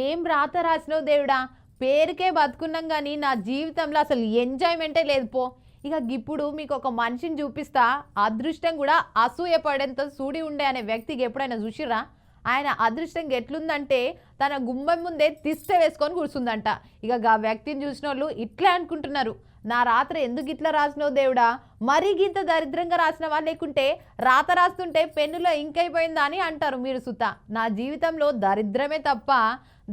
ఏం రాత రాసినావు దేవుడా? పేరుకే బతుకున్నాం కానీ నా జీవితంలో అసలు ఎంజాయ్మెంటే లేదు పో. ఇక ఇప్పుడు మీకు ఒక మనిషిని చూపిస్తా అదృష్టం కూడా అసూయ పడేంత సూడి ఉండే అనే వ్యక్తికి ఎప్పుడైనా చూసిరా ఆయన అదృష్టం ఎట్లుందంటే తన గుమ్మం ముందే తిష్ట వేసుకొని కూర్చుందంట. ఇక ఆ వ్యక్తిని చూసిన వాళ్ళు ఇట్లే అనుకుంటున్నారు. నా రాత్రి ఎందుకు ఇట్లా రాసినావు దేవుడా? మరీ గింత దరిద్రంగా రాసినవా లేకుంటే రాత రాస్తుంటే పెన్నులో ఇంకైపోయిందా అని అంటారు మీరు సుత. నా జీవితంలో దరిద్రమే తప్ప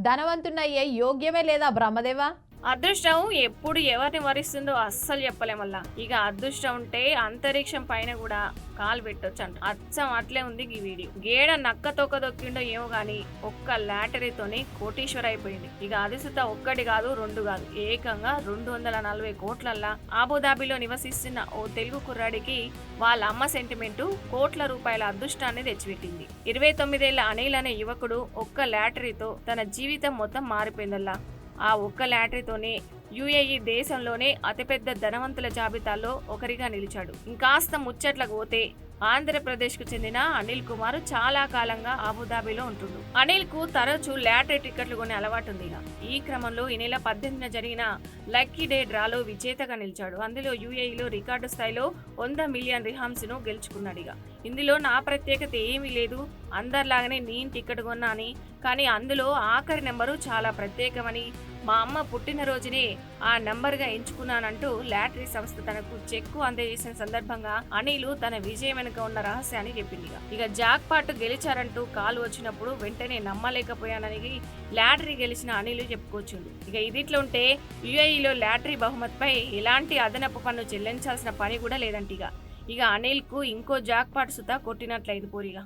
ధనవంతున్నయ్యే యోగ్యమే లేదా బ్రహ్మదేవా? అదృష్టం ఎప్పుడు ఎవరిని వరిస్తుందో అస్సలు చెప్పలేమల్లా ఇక అదృష్టం ఉంటే అంతరిక్షం పైన కూడా కాలు పెట్టొచ్చు అంట అచ్చం అట్లే ఉంది ఈ వీడియో. గేడ నక్క తొక్క దొక్కిండో ఏమో గాని ఒక్క లాటరీతోనే కోటీశ్వర అయిపోయింది. ఇక అదిసుత ఒక్కటి కాదు రెండు కాదు. ఏకంగా రెండు వందల నలభై కోట్లల్లా ఆబుదాబిలో నివసిస్తున్న ఓ తెలుగు కుర్రాడికి వాళ్ళ అమ్మ సెంటిమెంటు కోట్ల రూపాయల అదృష్టాన్ని తెచ్చిపెట్టింది. ఇరవై తొమ్మిదేళ్ళ అనిల్ అనే యువకుడు ఒక్క లాటరీతో తన జీవితం మొత్తం మారిపోయిందల్లా. ఆ ఒక్క లాటరీతోనే యుఏఈ దేశంలోనే అతిపెద్ద ధనవంతుల జాబితాలో ఒకరిగా నిలిచాడు. ఇంకాస్త ముచ్చట్లకు పోతే ఆంధ్రప్రదేశ్కు చెందిన అనిల్ కుమార్ చాలా కాలంగా అబుదాబిలో ఉంటుండు. అనిల్కు తరచూ లాటరీ టికెట్లు కొనే అలవాటు ఉంది ఈ క్రమంలో ఈ నెల పద్దెనిమిదిన జరిగిన లక్కీ డే డ్రాలో విజేతగా నిలిచాడు. అందులో యుఏఈలో రికార్డు స్థాయిలో వంద మిలియన్ రిహామ్స్ను గెలుచుకున్నాడు ఇక. ఇందులో నా ప్రత్యేకత ఏమీ లేదు. అందరిలాగానే నేను టికెట్ కొన్నాని కానీ అందులో ఆఖరి నెంబరు చాలా ప్రత్యేకమని మా అమ్మ పుట్టినరోజునే ఆ నంబర్గా ఎంచుకున్నానంటూ లాటరీ సంస్థ తనకు చెక్కు అందజేసిన సందర్భంగా అనిలు తన విజయం వెనుక ఉన్న రహస్యాన్ని చెప్పింది ఇక. జాక్ పాట్ గెలిచారంటూ కాల్ వచ్చినప్పుడు వెంటనే నమ్మలేకపోయానని లాటరీ గెలిచిన అనిలు చెప్పుకొచ్చిండు. ఇక ఇదిట్లో ఉంటే యుఏఈలో లాటరీ బహుమతిపై ఎలాంటి అదనపు పన్ను చెల్లించాల్సిన పని కూడా లేదంటిగా. ఇక ఇక ఇంకో జాక్ పాట్ సుతా కొట్టినట్లయింది పోరిగా.